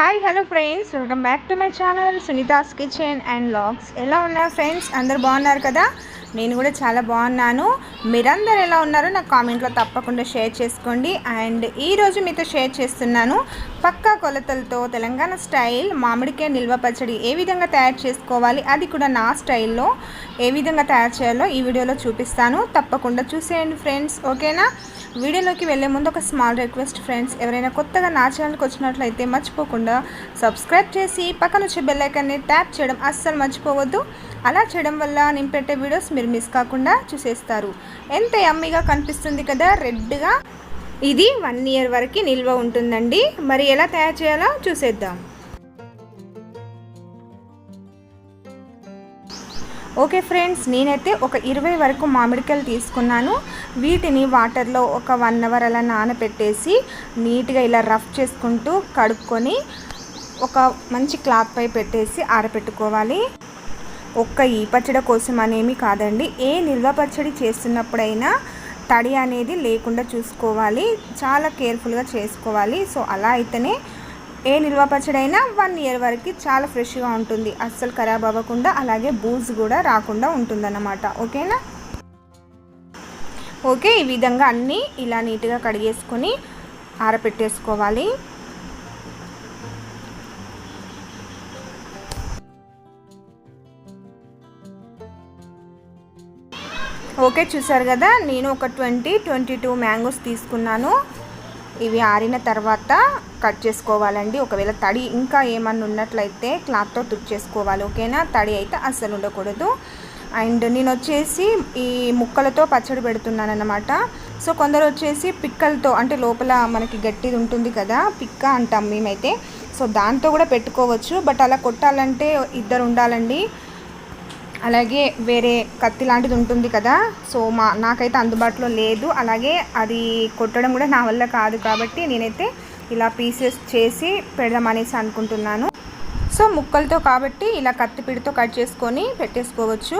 Hi hello friends welcome back to my channel Sunitha's kitchen and vlogs ఎలా ఉన్నారు friends అందరు బాగున్నారు కదా? నేను కూడా చాలా బాగున్నాను. మీరందరు ఎలా ఉన్నారో నాకు కామెంట్లో తప్పకుండా షేర్ చేసుకోండి. అండ్ ఈరోజు మీతో షేర్ చేస్తున్నాను పక్కా కొలతలతో తెలంగాణ స్టైల్ మామిడికాయ నిల్వ పచ్చడి ఏ విధంగా తయారు చేసుకోవాలి అది కూడా నా స్టైల్లో ఏ విధంగా తయారు చేయాలో ఈ వీడియోలో చూపిస్తాను. తప్పకుండా చూసేయండి ఫ్రెండ్స్. ఓకేనా? వీడియోలోకి వెళ్ళే ముందు ఒక స్మాల్ రిక్వెస్ట్ ఫ్రెండ్స్. ఎవరైనా కొత్తగా నా ఛానల్కి వచ్చినట్లయితే మర్చిపోకుండా సబ్స్క్రైబ్ చేసి పక్కన వచ్చే బెల్ ట్యాప్ చేయడం అస్సలు మర్చిపోవద్దు. అలా చేయడం వల్ల నేను పెట్టే వీడియోస్ మీరు మిస్ కాకుండా చూసేస్తారు. ఎంత యమ్మీగా కనిపిస్తుంది కదా రెడ్గా. ఇది వన్ ఇయర్ వరకు నిల్వ ఉంటుందండి. మరి ఎలా తయారు చేయాలో చూసేద్దాం. ఓకే ఫ్రెండ్స్ నేనైతే ఒక ఇరవై వరకు మామిడికాయలు తీసుకున్నాను. వీటిని వాటర్లో ఒక వన్ అవర్ అలా నానబెట్టేసి నీట్గా ఇలా రఫ్ చేసుకుంటూ కడుక్కొని ఒక మంచి క్లాత్ పై పెట్టేసి ఆరబెట్టుకోవాలి ఒక్క ఈ పచ్చడి కోసం అనేమి కాదండి. ఏ నిల్వ పచ్చడి చేస్తున్నప్పుడైనా తడి అనేది లేకుండా చూసుకోవాలి. చాలా కేర్ఫుల్గా చేసుకోవాలి. సో అలా అయితేనే ఏ నిల్వ పచ్చడి అయినా వన్ ఇయర్ వరకు చాలా ఫ్రెష్గా ఉంటుంది. అస్సలు ఖరాబ్ అవ్వకుండా అలాగే బూజ్ కూడా రాకుండా ఉంటుందన్నమాట. ఓకేనా? ఓకే ఈ విధంగా అన్నీ ఇలా నీట్గా కడిగేసుకొని ఆరపెట్టేసుకోవాలి. ఓకే చూసారు కదా? నేను ఒక ట్వంటీ ట్వంటీ టూ మ్యాంగోస్ తీసుకున్నాను. ఇవి ఆరిన తర్వాత కట్ చేసుకోవాలండి. ఒకవేళ తడి ఇంకా ఏమన్నా ఉన్నట్లయితే క్లాత్తో తుడిచేసుకోవాలి ఓకేనా? తడి అయితే అస్సలు ఉండకూడదు. అండ్ నేను వచ్చేసి ఈ ముక్కలతో పచ్చడి పెడుతున్నాను అనమాట సో కొందరు వచ్చేసి పిక్కలతో అంటే లోపల మనకి గట్టిది ఉంటుంది కదా పిక్క అంటాం మేమైతే. సో దాంతో కూడా పెట్టుకోవచ్చు. బట్ అలా కొట్టాలంటే ఇద్దరు ఉండాలండి. అలాగే వేరే కత్తి లాంటిది ఉంటుంది కదా సో మా నాకైతే అందుబాటులో లేదు. అలాగే అది కొట్టడం కూడా నా వల్ల కాదు కాబట్టి నేనైతే ఇలా పీసెస్ చేసి పెడదామనేసి అనుకుంటున్నాను. సో ముక్కలతో కాబట్టి ఇలా కత్తి పిడితో కట్ చేసుకొని పెట్టేసుకోవచ్చు.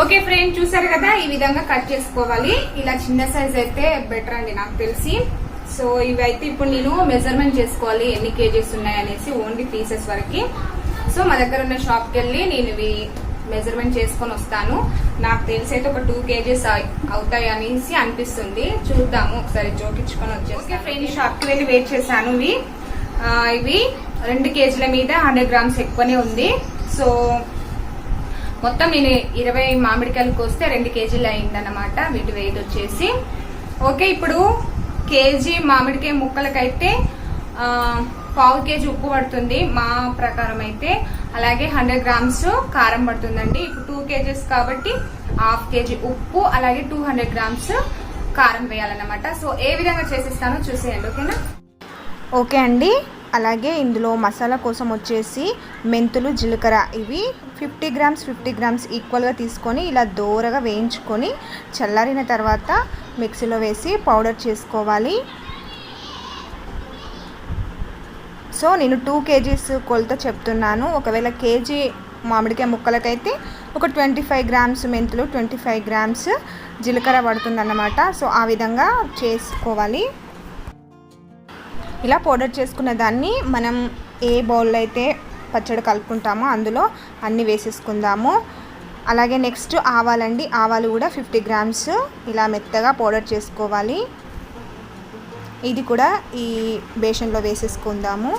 ఓకే ఫ్రెండ్ చూసారు కదా? ఈ విధంగా కట్ చేసుకోవాలి. ఇలా చిన్న సైజ్ అయితే బెటర్ అండి నాకు తెలిసి. సో ఇవైతే ఇప్పుడు నేను మెజర్మెంట్ చేసుకోవాలి ఎన్ని కేజీస్ ఉన్నాయనేసి ఓన్లీ పీసెస్ వరకు. సో మా దగ్గర ఉన్న షాప్కి వెళ్ళి నేను ఇవి మెజర్మెంట్ చేసుకొని వస్తాను. నాకు తెలిసి అయితే ఒక టూ కేజీస్ అవుతాయి అనేసి అనిపిస్తుంది. చూద్దాము ఒకసారి జోకించుకొని వచ్చేసి ఫ్రెండ్ షాప్కి వెళ్ళి వెయిట్ చేశాను ఇవి. ఇవి రెండు కేజీల మీద హండ్రెడ్ గ్రామ్స్ ఎక్కువనే ఉంది. సో మొత్తం నేను ఇరవై మామిడికాయలు కోస్తే రెండు కేజీలు అయిందన్నమాట. వీటి వెయిట్ వచ్చేసి. ఓకే ఇప్పుడు కేజీ మామిడికాయ ముక్కలకైతే పావు కేజీ ఉప్పు పడుతుంది మా ప్రకారం అయితే. అలాగే హండ్రెడ్ గ్రామ్స్ కారం పడుతుందండి. ఇప్పుడు టూ కేజీస్ కాబట్టి హాఫ్ కేజీ ఉప్పు అలాగే టూ హండ్రెడ్ గ్రామ్స్ కారం వేయాలన్నమాట. సో ఏ విధంగా చేసిస్తానో చూసేయండి ఓకేనా ఓకే అండి. అలాగే ఇందులో మసాలా కోసం వచ్చేసి మెంతులు జీలకర్ర. ఇవి ఫిఫ్టీ గ్రామ్స్ ఫిఫ్టీ గ్రామ్స్ ఈక్వల్గా తీసుకొని ఇలా దోరగా వేయించుకొని చల్లారిన తర్వాత మిక్సీలో వేసి పౌడర్ చేసుకోవాలి. సో నేను టూ కేజీస్ కొలత చెప్తున్నాను. ఒకవేళ కేజీ మామిడికాయ ముక్కలకైతే ఒక ట్వంటీ ఫైవ్ గ్రామ్స్ మెంతులు ట్వంటీ ఫైవ్ గ్రామ్స్ జీలకర్ర పడుతుందన్నమాట. సో ఆ విధంగా చేసుకోవాలి. ఇలా పౌడర్ చేసుకున్న దాన్ని మనం ఏ బౌల్లో అయితే పచ్చడి కలుపుకుంటామో అందులో అన్ని వేసేసుకుందాము. అలాగే నెక్స్ట్ ఆవాలండి. ఆవాలు కూడా ఫిఫ్టీ గ్రామ్స్ ఇలా మెత్తగా పౌడర్ చేసుకోవాలి. ఇది కూడా ఈ బేషన్లో వేసేసుకుందాము.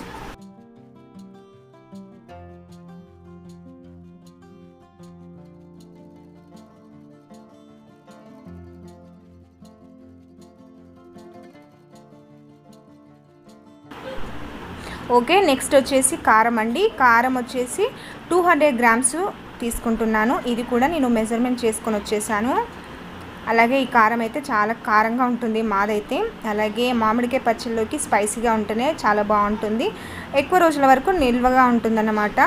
ఓకే నెక్స్ట్ వచ్చేసి కారం అండి. కారం వచ్చేసి టూ హండ్రెడ్ గ్రామ్స్ తీసుకుంటున్నాను. ఇది కూడా నేను మెజర్మెంట్ చేసుకొని వచ్చేసాను. అలాగే ఈ కారం అయితే చాలా కారంగా ఉంటుంది మాదైతే. అలాగే మామిడికాయ పచ్చళ్ళలోకి స్పైసీగా ఉంటేనే చాలా బాగుంటుంది. ఎక్కువ రోజుల వరకు నిల్వగా ఉంటుందన్నమాట.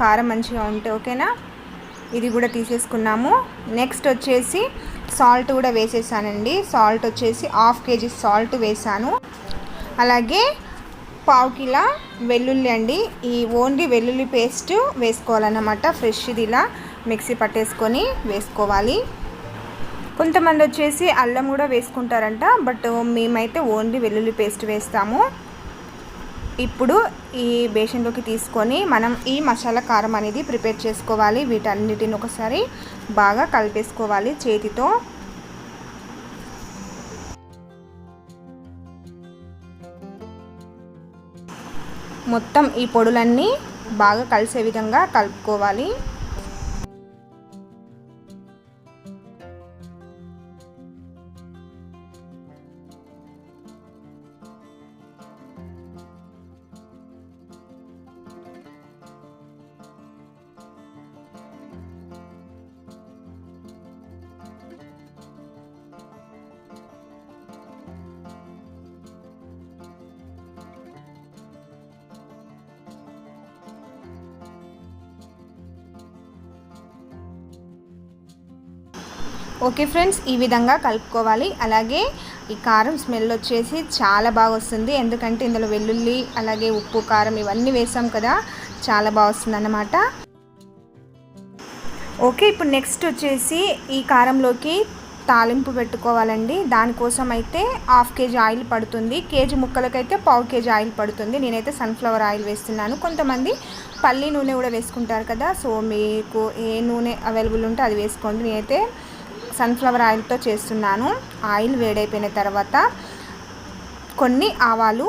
కారం మంచిగా ఉంటే ఓకేనా? ఇది కూడా తీసేసుకున్నాము. నెక్స్ట్ వచ్చేసి సాల్ట్ కూడా వేసేసానండి. సాల్ట్ వచ్చేసి హాఫ్ కేజీ సాల్ట్ వేసాను. అలాగే పావు కిలో వెల్లుల్లి అండి. ఈ ఓన్లీ వెల్లుల్లి పేస్ట్ వేసుకోవాలన్నమాట. ఫ్రెష్ది ఇలా మిక్సీ పట్టేసుకొని వేసుకోవాలి. కొంతమంది వచ్చేసి అల్లం కూడా వేసుకుంటారంట బట్ మేమైతే ఓన్లీ వెల్లుల్లి పేస్ట్ వేస్తాము. ఇప్పుడు ఈ బేషన్లోకి తీసుకొని మనం ఈ మసాలా కారం అనేది ప్రిపేర్ చేసుకోవాలి. వీటన్నిటిని ఒకసారి బాగా కలిపేసుకోవాలి చేతితో. మొత్తం ఈ పొడులన్నీ బాగా కలిసే విధంగా కలుపుకోవాలి. ఓకే ఫ్రెండ్స్ ఈ విధంగా కలుపుకోవాలి. అలాగే ఈ కారం స్మెల్ వచ్చేసి చాలా బాగా వస్తుంది. ఎందుకంటే ఇందులో వెల్లుల్లి అలాగే ఉప్పు కారం ఇవన్నీ వేసాం కదా చాలా బాగా వస్తుంది అన్నమాట ఓకే ఇప్పుడు నెక్స్ట్ వచ్చేసి ఈ కారంలోకి తాలింపు పెట్టుకోవాలండి. దానికోసం అయితే హాఫ్ కేజీ ఆయిల్ పడుతుంది. కేజీ ముక్కలకైతే పావు కేజీ ఆయిల్ పడుతుంది. నేనైతే సన్ఫ్లవర్ ఆయిల్ వేస్తున్నాను. కొంతమంది పల్లి నూనె కూడా వేసుకుంటారు కదా సో మీకు ఏ నూనె అవైలబుల్ ఉంటే అది వేసుకోండి. నేనైతే సన్ఫ్లవర్ ఆయిల్తో చేస్తున్నాను. ఆయిల్ వేడైపోయిన తర్వాత కొన్ని ఆవాలు.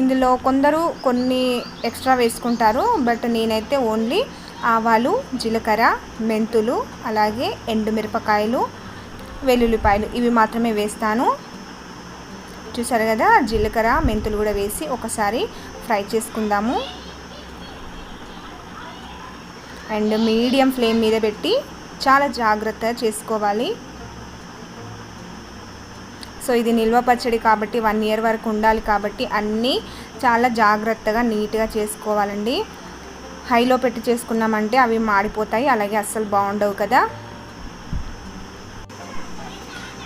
ఇందులో కొందరు కొన్ని ఎక్స్ట్రా వేసుకుంటారు బట్ నేనైతే ఓన్లీ ఆవాలు జీలకర్ర మెంతులు అలాగే ఎండుమిరపకాయలు వెల్లుల్లిపాయలు ఇవి మాత్రమే వేస్తాను. చూసారు కదా జీలకర్ర మెంతులు కూడా వేసి ఒకసారి ఫ్రై చేసుకుందాము. అండ్ మీడియం ఫ్లేమ్ మీద పెట్టి చాలా జాగ్రత్తగా చేసుకోవాలి. సో ఇది నిల్వ పచ్చడి కాబట్టి వన్ ఇయర్ వరకు ఉండాలి కాబట్టి అన్నీ చాలా జాగ్రత్తగా నీట్గా చేసుకోవాలండి. హైలో పెట్టి చేసుకున్నామంటే అవి మాడిపోతాయి అలాగే అస్సలు బాగుండవు కదా.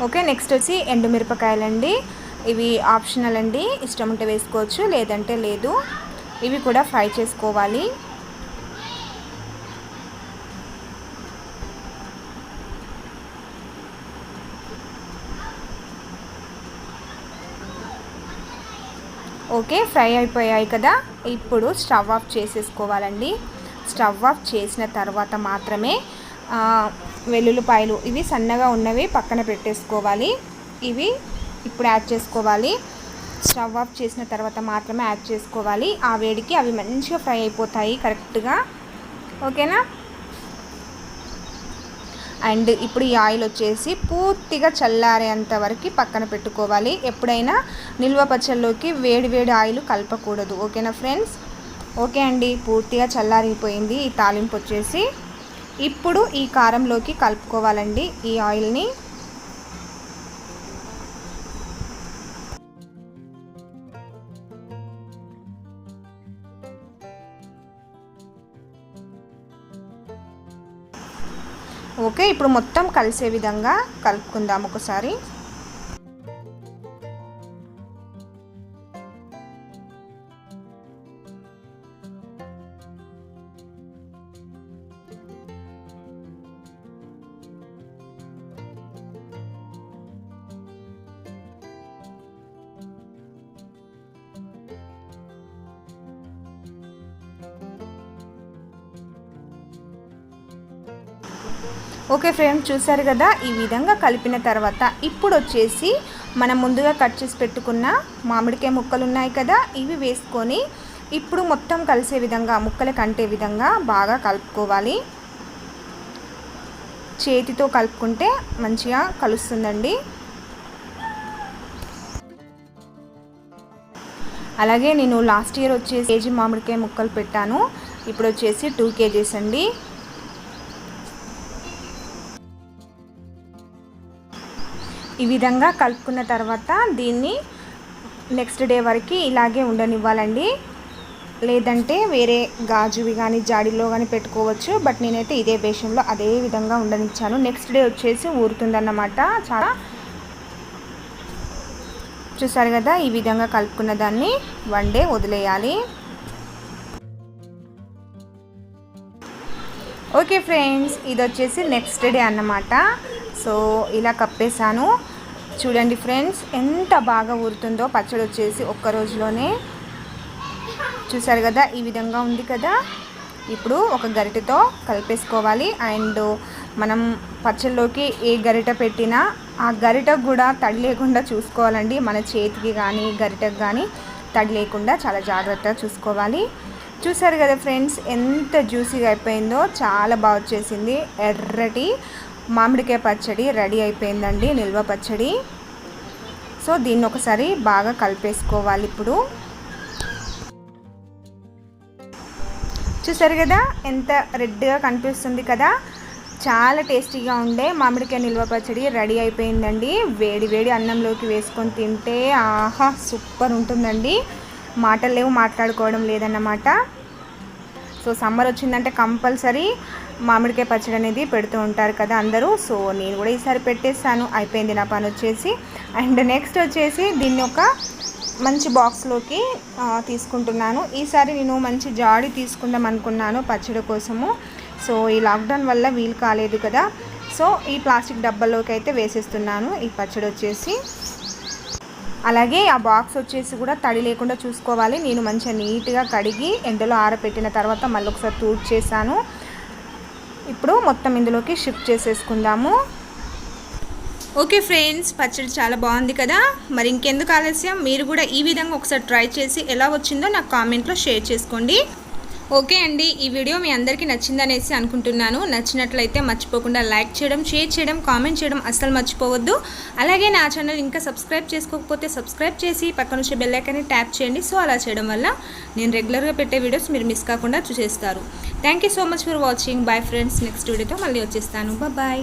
ఓకే నెక్స్ట్ వచ్చి ఎండుమిరపకాయలండి. ఇవి ఆప్షనల్ అండి ఇష్టం ఉంటే వేసుకోవచ్చు లేదంటే లేదు. ఇవి కూడా ఫ్రై చేసుకోవాలి. ఓకే ఫ్రై అయిపోయాయి కదా. ఇప్పుడు స్టవ్ ఆఫ్ చేసేసుకోవాలండి. స్టవ్ ఆఫ్ చేసిన తర్వాత మాత్రమే వెల్లుల్లిపాయలు ఇవి సన్నగా ఉన్నవి పక్కన పెట్టేసుకోవాలి. ఇవి ఇప్పుడు యాడ్ చేసుకోవాలి. స్టవ్ ఆఫ్ చేసిన తర్వాత మాత్రమే యాడ్ చేసుకోవాలి. ఆ వేడికి అవి మంచిగా ఫ్రై అయిపోతాయి కరెక్ట్గా. ఓకేనా? అండ్ ఇప్పుడు ఈ ఆయిల్ వచ్చేసి పూర్తిగా చల్లారేంత వరకు పక్కన పెట్టుకోవాలి. ఎప్పుడైనా నిల్వ పచ్చల్లోకి వేడి వేడి ఆయిల్ కలపకూడదు. ఓకేనా ఫ్రెండ్స్? ఓకే అండి. పూర్తిగా చల్లారిపోయింది. ఈ తాలింపు వచ్చేసి ఇప్పుడు ఈ కారంలోకి కలుపుకోవాలండి ఈ ఆయిల్ని. ఓకే ఇప్పుడు మొత్తం కలిసే విధంగా కలుపుకుందాం ఒకసారి. ఓకే ఫ్రెండ్స్ చూసారు కదా? ఈ విధంగా కలిపిన తర్వాత ఇప్పుడు వచ్చేసి మనం ముందుగా కట్ చేసి పెట్టుకున్న మామిడికాయ ముక్కలు ఉన్నాయి కదా? ఇవి వేసుకొని ఇప్పుడు మొత్తం కలిసే విధంగా ముక్కలు కంటే విధంగా బాగా కలుపుకోవాలి. చేతితో కలుపుకుంటే మంచిగా కలుస్తుందండి. అలాగే నేను లాస్ట్ ఇయర్ వచ్చేసి కేజీ మామిడికాయ ముక్కలు పెట్టాను. ఇప్పుడు వచ్చేసి టూ కేజీస్ అండి. ఈ విధంగా కలుపుకున్న తర్వాత దీన్ని నెక్స్ట్ డే వరకు ఇలాగే ఉండనివ్వాలండి. లేదంటే వేరే గాజువి కానీ జాడీలో కానీ పెట్టుకోవచ్చు. బట్ నేనైతే ఇదే బేషన్లో అదే విధంగా ఉండనిచ్చాను. నెక్స్ట్ డే వచ్చేసి ఊరుతుందన్నమాట. చాలా చూసారు కదా ఈ విధంగా కలుపుకున్న దాన్ని వన్ డే వదిలేయాలి. ఓకే ఫ్రెండ్స్ ఇది వచ్చేసి నెక్స్ట్ డే అన్నమాట. సో ఇలా కప్పేశాను. చూడండి ఫ్రెండ్స్ ఎంత బాగా ఊరుతుందో పచ్చడి వచ్చేసి ఒక్క రోజులోనే. చూసారు కదా ఈ విధంగా ఉంది కదా. ఇప్పుడు ఒక గరిటెతో కలిపేసుకోవాలి. అండ్ మనం పచ్చళ్ళలోకి ఏ గరిట పెట్టినా ఆ గరిటకు కూడా తడి లేకుండా చూసుకోవాలండి. మన చేతికి కానీ గరిటకు కానీ తడి లేకుండా చాలా జాగ్రత్తగా చూసుకోవాలి. చూసారు కదా ఫ్రెండ్స్ ఎంత జ్యూసీగా అయిపోయిందో చాలా బాగా వచ్చేసింది. ఎర్రటి మామిడికాయ పచ్చడి రెడీ అయిపోయిందండి నిల్వ పచ్చడి. సో దీన్ని ఒకసారి బాగా కలిపేసుకోవాలి ఇప్పుడు. చూసారు కదా ఎంత రెడ్గా కనిపిస్తుంది కదా. చాలా టేస్టీగా ఉండే మామిడికాయ నిల్వ పచ్చడి రెడీ అయిపోయిందండి. వేడి వేడి అన్నంలోకి వేసుకొని తింటే ఆహా సూపర్ ఉంటుందండి. మాటలు లేవు మాట్లాడుకోవడం లేదన్నమాట. సో సమ్మర్ వచ్చిందంటే కంపల్సరీ మామిడికాయ పచ్చడి అనేది పెడుతూ ఉంటారు కదా అందరూ. సో నేను కూడా ఈసారి పెట్టేస్తాను అయిపోయింది నా పని వచ్చేసి. అండ్ నెక్స్ట్ వచ్చేసి దీన్ని ఒక మంచి బాక్స్లోకి తీసుకుంటున్నాను. ఈసారి నేను మంచి జాడి తీసుకుందాం అనుకున్నాను పచ్చడి కోసము. సో ఈ లాక్డౌన్ వల్ల వీలు కాలేదు కదా. సో ఈ ప్లాస్టిక్ డబ్బాలోకి అయితే వేసేస్తున్నాను ఈ పచ్చడి వచ్చేసి. అలాగే ఆ బాక్స్ వచ్చేసి కూడా తడి లేకుండా చూసుకోవాలి. నేను మంచిగా నీట్గా కడిగి ఎండలో ఆరబెట్టిన తర్వాత మళ్ళీ ఒకసారి తూడ్ చేశాను ఇప్పుడు మొత్తం ఇందులోకి షిఫ్ట్ చేసేసుకుందాము. ఓకే ఫ్రెండ్స్ పచ్చడి చాలా బాగుంది కదా? మరి ఇంకెందుకు ఆలస్యం? మీరు కూడా ఈ విధంగా ఒకసారి ట్రై చేసి ఎలా వచ్చిందో నాకు కామెంట్లో షేర్ చేసుకోండి. ఓకే అండి ఈ వీడియో మీ అందరికీ నచ్చిందనేసి అనుకుంటున్నాను. నచ్చినట్లయితే మర్చిపోకుండా లైక్ చేయడం షేర్ చేయడం కామెంట్ చేయడం అస్సలు మర్చిపోవద్దు. అలాగే నా ఛానల్ ఇంకా సబ్స్క్రైబ్ చేసుకోకపోతే సబ్స్క్రైబ్ చేసి పక్కన వచ్చే బెల్ ట్యాప్ చేయండి. సో అలా చేయడం వల్ల నేను రెగ్యులర్గా పెట్టే వీడియోస్ మీరు మిస్ కాకుండా చూసేస్తారు. Thank you so much for watching. Bye friends next వీడియోతో మళ్ళీ వచ్చేస్తాను. బాయ్